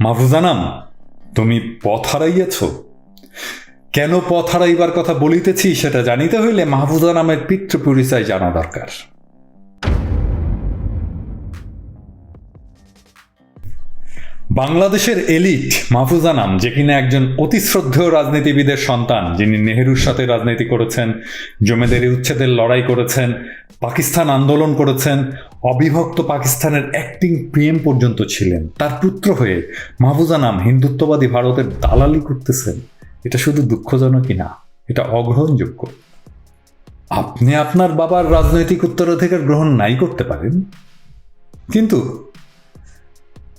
মাহফুজানাম, তুমি পথ হারাইয়াছ? কেন পথ হারাইবার কথা বলিতেছি সেটা জানিতে হইলে মাহফুজা নামের পিতৃ পরিচয় জানা দরকার। বাংলাদেশের এলিট মাহফুজা নাম যে কিনা একজন অতি শ্রদ্ধেয় রাজনীতিবিদের সন্তান, যিনি নেহেরুর সাথে রাজনীতি করেছেন, জমিদারি উচ্ছেদের লড়াই করেছেন, পাকিস্তান আন্দোলন করেছেন, অবিভক্ত পাকিস্তানের অ্যাক্টিং পিএম পর্যন্ত ছিলেন। তার পুত্র হয়ে মাহফুজা নাম হিন্দুত্ববাদী ভারতের দালালি করতেছেন। এটা শুধু দুঃখজনকই না? এটা অগ্রহণযোগ্য। আপনি আপনার বাবার রাজনৈতিক উত্তরাধিকার গ্রহণ নাই করতে পারেন। কিন্তু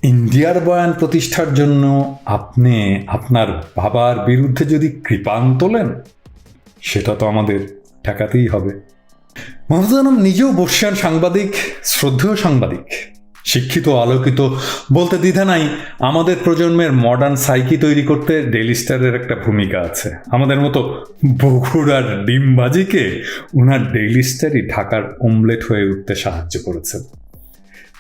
ইন্ডিয়ার বয়ান প্রতিষ্ঠার জন্য আপনি আপনার বাবার বিরুদ্ধে যদি কৃপান তোলেন, সেটা তো আমাদের ঠেকাতেই হবে। মহজানম নিজেও বর্ষিয়ান সাংবাদিক, শ্রদ্ধেয় সাংবাদিক, শিক্ষিত, আলোকিত, বলতে দ্বিধা নাই, আমাদের প্রজন্মের মডার্ন সাইকি তৈরি করতে ডেইলি স্টারের একটা ভূমিকা আছে। আমাদের মতো বগুড়ার ডিমবাজিকে ওনার ডেইলি স্টারই ঢাকার অমলেট হয়ে উঠতে সাহায্য করেছে।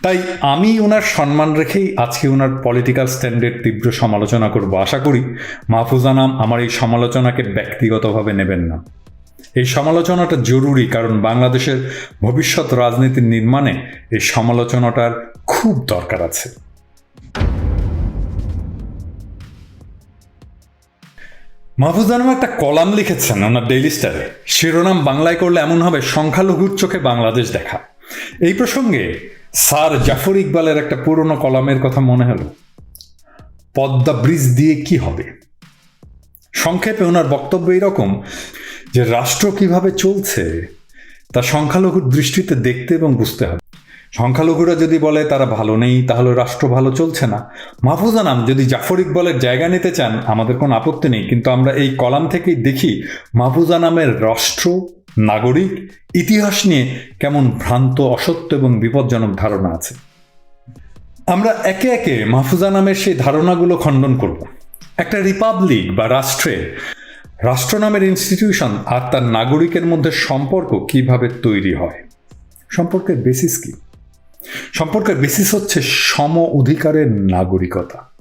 তাই আমি ওনার সম্মান রেখেই আজকে ওনার পলিটিক্যাল স্ট্যান্ডের তীব্র সমালোচনা করব। আশা করি মাহফুজা নাম আমার এই সমালোচনাকে ব্যক্তিগতভাবে নেবেন না। এই সমালোচনাটা জরুরি কারণ বাংলাদেশের ভবিষ্যৎ রাজনীতির নির্মাণে এই সমালোচনাটার খুব দরকার আছে। মাহফুজ একটা কলাম লিখেছেন ওনার ডেইলি স্টারে শিরোনাম বাংলায় করলে এমন হবে, সংখ্যালঘুর চোখে বাংলাদেশ দেখা। এই প্রসঙ্গে স্যার জাফর ইকবালের একটা পুরনো কলামের কথা মনে হলো। পদ্মা ব্রিজ দিয়ে কি হবে? সংক্ষেপে ওনার বক্তব্য এরকম যে রাষ্ট্র কীভাবে চলছে, তা সংখ্যালঘুর দৃষ্টিতে দেখতে এবং বুঝতে হবে। সংখ্যালঘুরা যদি বলে, তারা ভালো নেই, তাহলে রাষ্ট্র ভালো চলছে না। মাহফুজা নাম যদি জাফর ইকবালের জায়গা নিতে চান, আমাদের কোনো আপত্তি নেই, কিন্তু আমরা এই কলাম থেকেই দেখি মাহফুজা নামের রাষ্ট্র নাগরিক, ইতিহাস নিয়ে কেমন ভ্রান্ত, অসত্য এবং বিপজ্জনক ধারণা আছে। আমরা একে একে মাহফুজা নামের সেই ধারণাগুলো খণ্ডন করব। একটা রিপাবলিক বা রাষ্ট্রে, রাষ্ট্র নামের ইনস্টিটিউশন আর তার নাগরিকের মধ্যে সম্পর্ক কীভাবে তৈরি হয়? সম্পর্কের বেসিস কি? সম্পর্কের বেসিস হচ্ছে সম অধিকারের নাগরিকতা।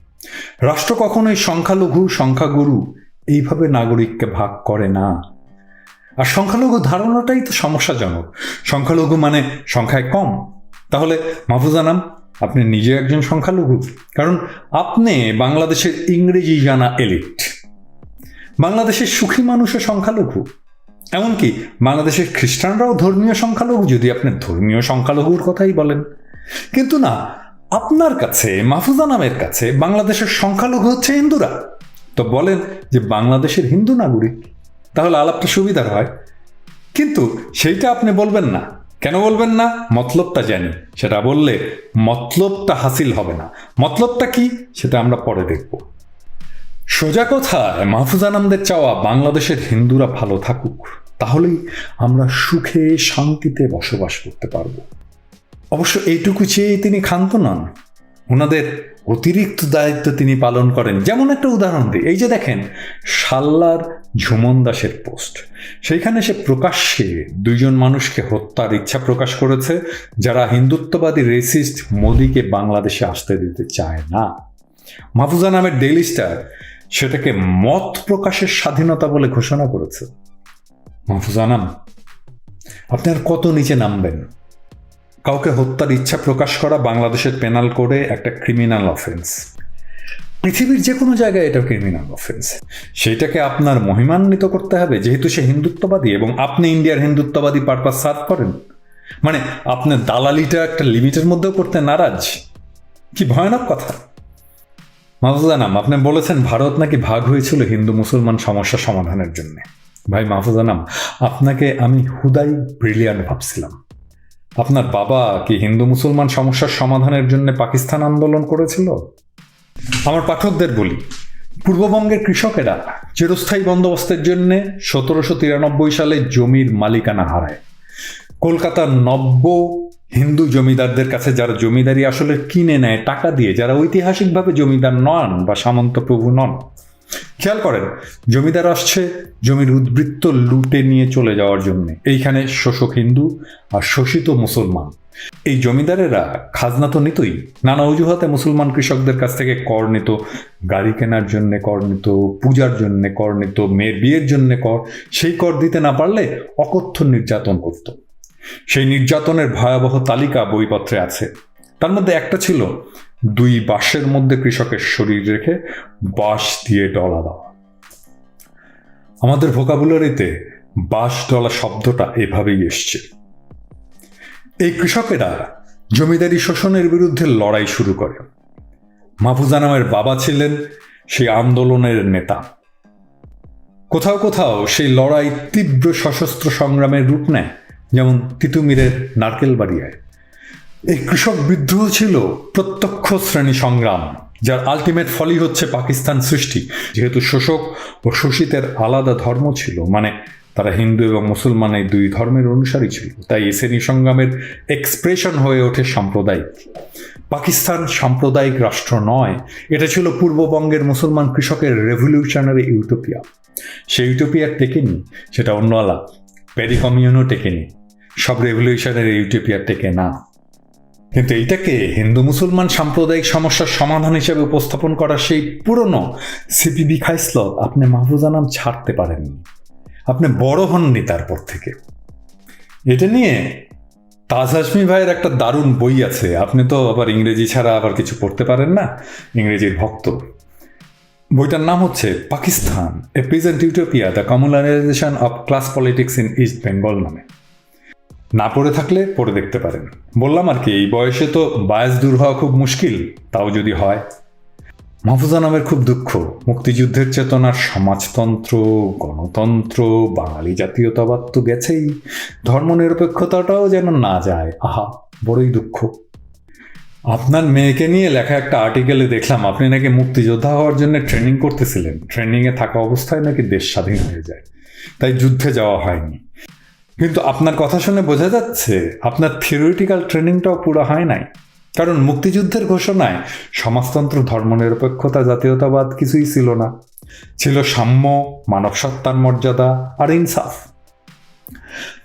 রাষ্ট্র কখনোই সংখ্যালঘু, সংখ্যাগুরু এইভাবে নাগরিককে ভাগ করে না। আর সংখ্যালঘু ধারণাটাই তো সমস্যাজনক। সংখ্যালঘু মানে সংখ্যায় কম। তাহলে মাহফুজা নাম আপনি নিজে একজন সংখ্যালঘু। কারণ আপনি বাংলাদেশের ইংরেজি জানা এলিট। বাংলাদেশের সুখী মানুষও সংখ্যালঘু। এমনকি বাংলাদেশের খ্রিস্টানরাও ধর্মীয় সংখ্যালঘু, যদি আপনি ধর্মীয় সংখ্যালঘুর কথাই বলেন। কিন্তু না, আপনার কাছে, মাহফুজা নামের কাছে বাংলাদেশের সংখ্যালঘু হচ্ছে হিন্দুরা। তো বলেন যে বাংলাদেশের হিন্দু নাগরিক তাহলে আলাপটা সুবিধার হয়। কিন্তু সেইটা আপনি বলবেন না। কেন বলবেন না? মতলবটা জানি। সেটা বললে মতলবটা হাসিল হবে না। মতলবটা কি? সেটা আমরা পরে দেখব। সোজা কথায় মাহফুজ আনন্দের চাওয়া বাংলাদেশের হিন্দুরা ভালো থাকুক, তাহলেই আমরা সুখে শান্তিতে বসবাস করতে পারব। অবশ্য এইটুকু চেয়ে তিনি ক্ষান্ত নন। ওনাদের অতিরিক্ত দায়িত্ব তিনি পালন করেন। যেমন একটা উদাহরণ দিই। এই যে দেখেন সাল্লার ঝুমন দাসের পোস্ট। সেইখানে সে প্রকাশ্যে দুইজন মানুষকে হত্যার ইচ্ছা প্রকাশ করেছে, যারা হিন্দুত্ববাদী রেসিস্ট মোদিকে বাংলাদেশে আসতে দিতে চায় না। মাহফুজা নামের ডেইলি স্টার সেটাকে মত প্রকাশের স্বাধীনতা বলে ঘোষণা করেছে। মাহফুজা নাম, আপনি আর কত নিচে নামবেন? কাউকে হত্যার ইচ্ছা প্রকাশ করা বাংলাদেশের পেনাল করে একটা ক্রিমিনাল অফেন্স পৃথিবীর যে কোনো জায়গায় এটা ক্রিমিনাল অফেন্স সেইটাকে আপনার মহিমান্বিত করতে হবে, যেহেতু সে হিন্দুত্ববাদী এবং আপনি ইন্ডিয়ার হিন্দুত্ববাদী পারপাস সার্ভ করেন। মানে আপনার দালালিটা একটা লিমিটের মধ্যেও করতে নারাজ। কি ভয়ানক কথা। মাহফুজানাম আপনি বলেছেন ভারত নাকি ভাগ হয়েছিল হিন্দু মুসলমান সমস্যা সমাধানের জন্য। ভাই মাহফুজানাম আপনাকে আমি হুদাই ব্রিলিয়ান্ট ভাবছিলাম। আপনার বাবা কি হিন্দু মুসলমান সমস্যার সমাধানের জন্য পাকিস্তান আন্দোলন করেছিল? আমার পাঠকদের বলি, পূর্ববঙ্গের কৃষকেরা চিরস্থায়ী বন্দোবস্তের জন্য সতেরোশো তিরানব্বই সালে জমির মালিকানা হারায়। কলকাতার নব্য হিন্দু জমিদারদের কাছে যারা জমিদারি আসলে কিনে নেয়, টাকা দিয়ে, যারা ঐতিহাসিকভাবে জমিদার নন বা সামন্ত প্রভু নন। খেয়াল করেন, জমিদার আসছে, জমির উদ্বৃত্ত লুটে নিয়ে চলে যাওয়ার জন্য। এইখানে শোষক হিন্দু আর শোষিত মুসলমান। এই জমিদারেরা খাজনা তো নিতই। নানা অজুহাতে মুসলমান কৃষকদের কাছ থেকে কর নিত, গাড়ি কেনার জন্য কর নিত, পূজার জন্য কর নিত, মেয়ের বিয়ের জন্য কর, সেই কর দিতে না পারলে অকথ্য নির্যাতন করত। সেই নির্যাতনের ভয়াবহ তালিকা বইপত্রে আছে। তার মধ্যে একটা ছিল, দুই বাঁশের মধ্যে কৃষকের শরীর রেখে বাঁশ দিয়ে ডলা দেওয়া। আমাদের ভোকাবুলারিতে বাঁশ ডলা শব্দটা এভাবেই এসছে। এই কৃষকেরা জমিদারি শোষণের বিরুদ্ধে লড়াই শুরু করে। মাহফুজা নামের বাবা ছিলেন সেই আন্দোলনের নেতা। কোথাও কোথাও সেই লড়াই তীব্র সশস্ত্র সংগ্রামের রূপ নেয়, যেমন তিতুমিরের নারকেল বাড়িয়ায় এই কৃষক বিদ্রোহ ছিল প্রত্যক্ষ শ্রেণি সংগ্রাম, যার আলটিমেট ফলই হচ্ছে পাকিস্তান সৃষ্টি। যেহেতু শোষক ও শোষিতের আলাদা ধর্ম ছিল মানে তারা হিন্দু এবং মুসলমান এই দুই ধর্মের অনুসারী ছিল। তাই এই শ্রেণি সংগ্রামের এক্সপ্রেশন হয়ে ওঠে সাম্প্রদায়িক। পাকিস্তান সাম্প্রদায়িক রাষ্ট্র নয়, এটা ছিল পূর্ববঙ্গের মুসলমান কৃষকের রেভলিউশনারি ইউটোপিয়া সেই ইউটোপিয়ার টেকেনি, সেটা অন্য আলাপ। প্যারি কমিউনও টেকেনি, সব রেভলিউশনের ইউটোপিয়ার টেকে না। কিন্তু এইটাকে হিন্দু মুসলমান সাম্প্রদায়িক সমস্যার সমাধান হিসেবে উপস্থাপন করা সেই পুরনো সিপিবি খাইসল আপনি মাহফুজা নাম ছাড়তে পারেননি। আপনি বড় হননি তারপর থেকে। এটা নিয়ে তাজ হাসমি ভাইয়ের একটা দারুণ বই আছে। আপনি তো আবার ইংরেজি ছাড়া আবার কিছু পড়তে পারেন না, ইংরেজির ভক্ত। বইটার নাম হচ্ছে Pakistan, a present utopia, the communalisation of class politics in East Bengal নামে। না পড়ে থাকলে পড়ে দেখতে পারেন। বললাম আর কি, এই বয়সে তো বায়াস দূর হওয়া খুব মুশকিল, তাও যদি হয়। মাহফুজা নামের খুব দুঃখ। মুক্তিযুদ্ধের চেতনার সমাজতন্ত্র, গণতন্ত্র, বাঙালি জাতীয়তাবাদ তো গেছেই। ধর্মনিরপেক্ষতাটাও যেন না যায়। আহা, বড়ই দুঃখ। আপনার মেয়েকে নিয়ে লেখা একটা আর্টিকেলে দেখলাম, আপনি নাকি মুক্তিযোদ্ধা হওয়ার জন্য ট্রেনিং করতেছিলেন। ট্রেনিংয়ে থাকা অবস্থায় নাকি দেশ স্বাধীন হয়ে যায়। তাই যুদ্ধে যাওয়া হয়নি। কিন্তু আপনার কথা শুনে বোঝা যাচ্ছে, আপনার থিওরিটিক্যাল ট্রেনিংটাও পুরো হয় নাই। কারণ মুক্তিযুদ্ধের ঘোষণায় সমাজতন্ত্র, ধর্মনিরপেক্ষতা, জাতীয়তাবাদ কিছুই ছিল না। ছিল সাম্য মানব সত্তার মর্যাদা আর ইনসাফ।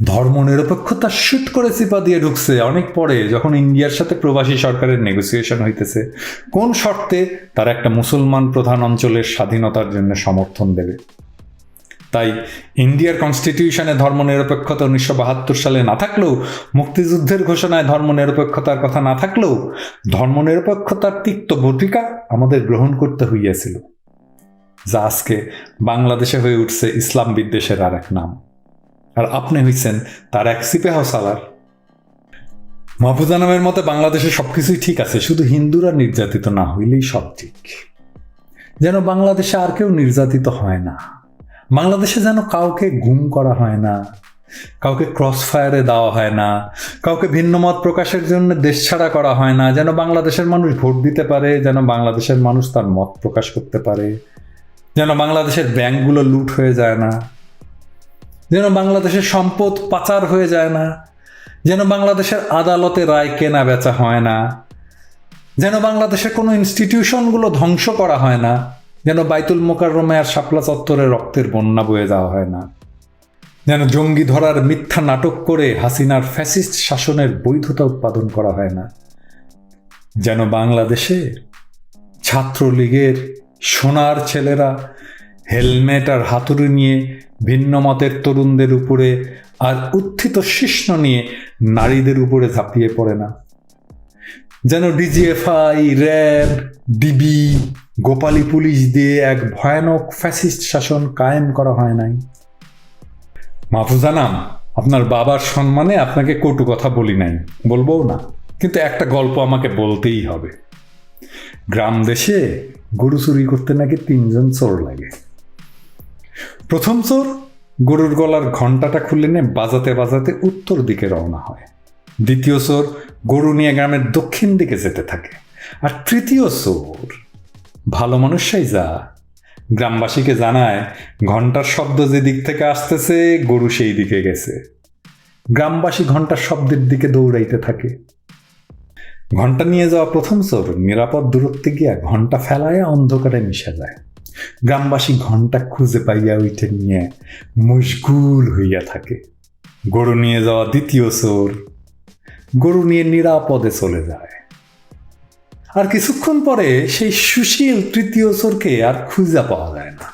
ধর্মনিরপেক্ষতা শুট করে চিপা দিয়ে ঢুকছে। অনেক পরে যখন ইন্ডিয়ার সাথে প্রবাসী সরকারের নেগোসিয়েশন হইতেছে, কোন শর্তে তারা একটা মুসলমান প্রধান অঞ্চলের স্বাধীনতার জন্য সমর্থন দেবে? তাই ইন্ডিয়ার কনস্টিটিউশনে ধর্মনিরপেক্ষতা উনিশশো বাহাত্তর সালে না থাকলেও, মুক্তিযুদ্ধের ঘোষণায় ধর্মনিরপেক্ষতার কথা না থাকলেও, ধর্মনিরপেক্ষতার তিক্ত ভূতিকা আমাদের গ্রহণ করতে হইয়াছিল, যা আজকে বাংলাদেশে হয়ে উঠছে ইসলাম বিদ্বেষের আর এক নাম। আর আপনি হইছেন তার এক সিপেহ সালার মাহফুজা নামের মতে বাংলাদেশে সবকিছুই ঠিক আছে, শুধু হিন্দুরা নির্যাতিত না হইলেই সব ঠিক। যেন বাংলাদেশে আর কেউ নির্যাতিত হয় না। বাংলাদেশে যেন কাউকে গুম করা হয় না, কাউকে ক্রস ফায়ারে দেওয়া হয় না, কাউকে ভিন্ন মত প্রকাশের জন্য দেশ ছাড়া করা হয় না, যেন বাংলাদেশের মানুষ ভোট দিতে পারে, যেন বাংলাদেশের মানুষ তার মত প্রকাশ করতে পারে, যেন বাংলাদেশের ব্যাংকগুলো লুট হয়ে যায় না, যেন বাংলাদেশের সম্পদ পাচার হয়ে যায় না, যেন বাংলাদেশের আদালতে রায় কেনা বেচা হয় না, যেন বাংলাদেশের কোনো ইনস্টিটিউশনগুলো ধ্বংস করা হয় না। যেন বাইতুল মোকাররমে আর শাপলা চত্বরে রক্তের বন্যা বয়ে যাওয়া হয় না। যেন জঙ্গি ধরার মিথ্যা নাটক করে হাসিনার ফ্যাসিস্ট শাসনের বৈধতা উৎপাদন করা হয় না। যেন বাংলাদেশে ছাত্রলীগের সোনার ছেলেরা হেলমেট আর হাতুড়ি নিয়ে ভিন্ন মতের তরুণদের উপরে আর উত্থিত শিষ্ণ নিয়ে নারীদের উপরে ঝাঁপিয়ে পড়ে না। যেন ডিজিএফআই, র্যাব, ডিবি গোপালী পুলিশ দিয়ে এক ভয়ানক ফ্যাসিস্ট শাসন কায়েম করা হয় নাই। মাহফুজা নাম, আপনার বাবার সম্মানে আপনাকে কটু কথা বলি নাই বলব না। কিন্তু একটা গল্প আমাকে বলতেই হবে। গ্রাম দেশে গরু চুরি করতে নাকি তিনজন চোর লাগে। প্রথম চোর গরুর গলার ঘন্টাটা খুলে নিয়ে বাজাতে বাজাতে উত্তর দিকে রওনা হয়। দ্বিতীয় চোর গরু নিয়ে গ্রামের দক্ষিণ দিকে যেতে থাকে। আর তৃতীয় চোর ভালো মানুষই যা। গ্রামবাসীকে জানায় ঘণ্টার শব্দ যে দিক থেকে আসতেছে, গরু সেই দিকে গেছে। গ্রামবাসী ঘণ্টার শব্দের দিকে দৌড়াইতে থাকে। ঘণ্টা নিয়ে যাওয়া প্রথম চোর নিরাপদ দূরত্বে গিয়া ঘণ্টা ফেলায় অন্ধকারে মিশে যায়। গ্রামবাসী ঘণ্টা খুঁজে পাইয়া উঠে নিয়ে মশগুল হইয়া থাকে। গরু নিয়ে যাওয়া দ্বিতীয় চোর, গরু নিয়ে নিরাপদে চলে যায়। আর কিছুক্ষণ পরে সেই সুশীল তৃতীয় চোরকে আর খুঁজা পাওয়া যায় না।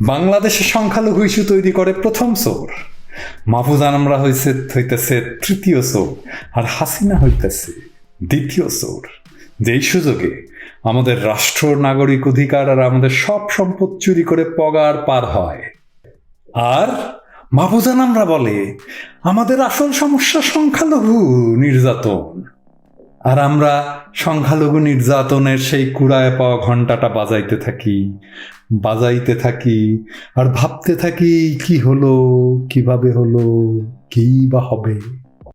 বাংলাদেশে সংখ্যালঘু ইস্যু তৈরি করে প্রথম চোর। মাহফুজান আমরা হয়েছে হইতেছে তৃতীয় চোর আর হাসিনা হইতেছে দ্বিতীয় চোর। যেই সুযোগে আমাদের রাষ্ট্র, নাগরিক অধিকার আর আমাদের সব সম্পদ চুরি করে পগার পার হয়। আর মাহফুজান আমরা বলে, আমাদের আসল সমস্যা সংখ্যালঘু নির্যাতন। আর আমরা সংখ্যালঘু নির্যাতনের সেই কুড়ায় পাওয়া ঘন্টাটা বাজাইতে থাকি বাজাইতে থাকি, আর ভাবতে থাকি কি হলো, কীভাবে হলো, কি বা হবে।